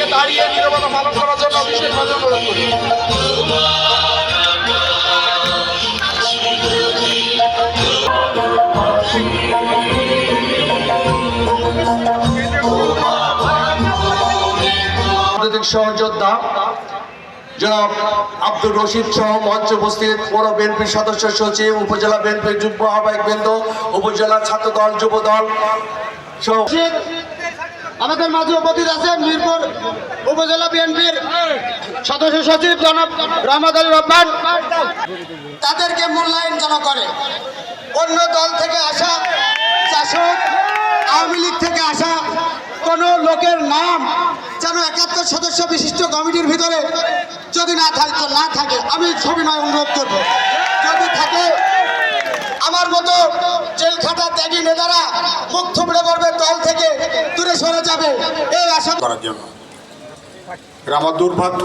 সবাইকে দাঁড়িয়ে নিরবতা পালন করার জন্য বিশেষভাবে অনুরোধ করি। সহযোদ্ধা আব্দুর রশিদ সহ সদস্য উপজেলা ছাত্র দল যুব দল সহ আমাদের মাঝে উপস্থিত আছেন মিরপুর উপজেলা বিএনপির সদস্য সচিব জনাব রহমত আলী রহমান তাদেরকে মূল্যায়ন যেন করে। অন্য দল থেকে আসা শাসক, আওয়ামী লীগ থেকে আসা কোনো লোকের নাম যেন একাত্তর সদস্য বিশিষ্ট কমিটির ভিতরে যদি না থাকে না থাকে, আমি সবিনয় অনুরোধ করব যদি থাকে আমার মতো খাটা ত্যাগী নেতারা মুখ থুবড়ে পড়বে দল থেকে দূরে সরে যাবে। এই আশা করার জন্য আমার দুর্ভাগ্য,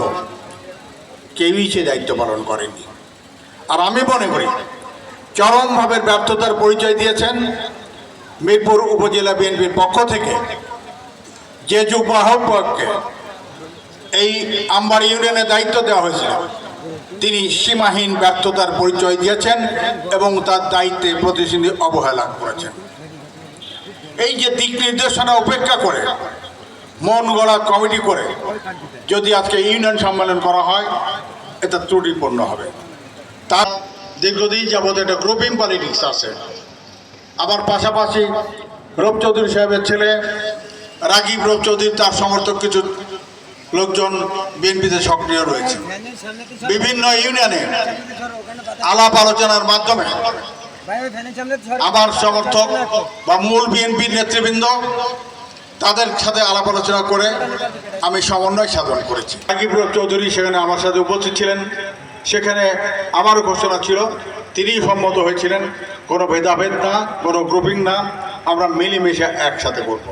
কেউই সে দায়িত্ব পালন করেনি। আর আমি মনে করি, চরমভাবে ব্যর্থতার পরিচয় দিয়েছেন মিরপুর উপজেলা বিএনপির পক্ষ থেকে যে যুগ্ম আহ্বায়ককে এই আম্বার ইউনিয়নে দায়িত্ব দেওয়া হয়েছিল। তিনি সীমাহীন ব্যর্থতার পরিচয় দিয়েছেন এবং তার দায়িত্বে প্রতিশ্রুতি অবহেলা করেছেন। এই যে দিক নির্দেশনা উপেক্ষা করে, মন গড়া কমিটি করে যদি আজকে ইউনিয়ন সম্মেলন করা হয়, এটা ত্রুটিপূর্ণ হবে। তার দীর্ঘদিন যাবৎ একটা গ্রুপিং পলিটিক্স আছে। আবার পাশাপাশি রূপ চৌধুরী সাহেবের ছেলে রাগিব রূপ চৌধুরী তার সমর্থক কিছু লোকজন বিএনপিতে সক্রিয় রয়েছে। বিভিন্ন ইউনিয়নে আলাপ আলোচনার মাধ্যমে আমার সমর্থক বা মূল বিএনপির নেতৃবৃন্দ তাদের সাথে আলাপ আলোচনা করে আমি সমন্বয় সাধন করেছি। সাকিব চৌধুরী সেখানে আমার সাথে উপস্থিত ছিলেন। সেখানে আমারও ঘোষণা ছিল, তিনিই সম্মত হয়েছিলেন, কোনো ভেদাভেদ না, কোনো গ্রুপিং না, আমরা মিলেমিশে একসাথে করব।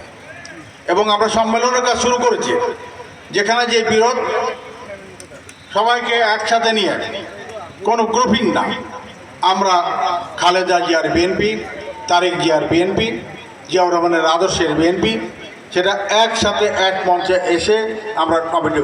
এবং আমরা সম্মেলনের কাজ শুরু করেছি। যেখানে যে বিরোধ, সবাইকে একসাথে নিয়ে কোনো গ্রুপিং না। আমরা খালেদা জিয়ার বিএনপি, তারেক জিয়ার বিএনপি, জিয়াউর রহমানের আদর্শের বিএনপি, সেটা একসাথে এক মঞ্চে এসে আমরা কমিটি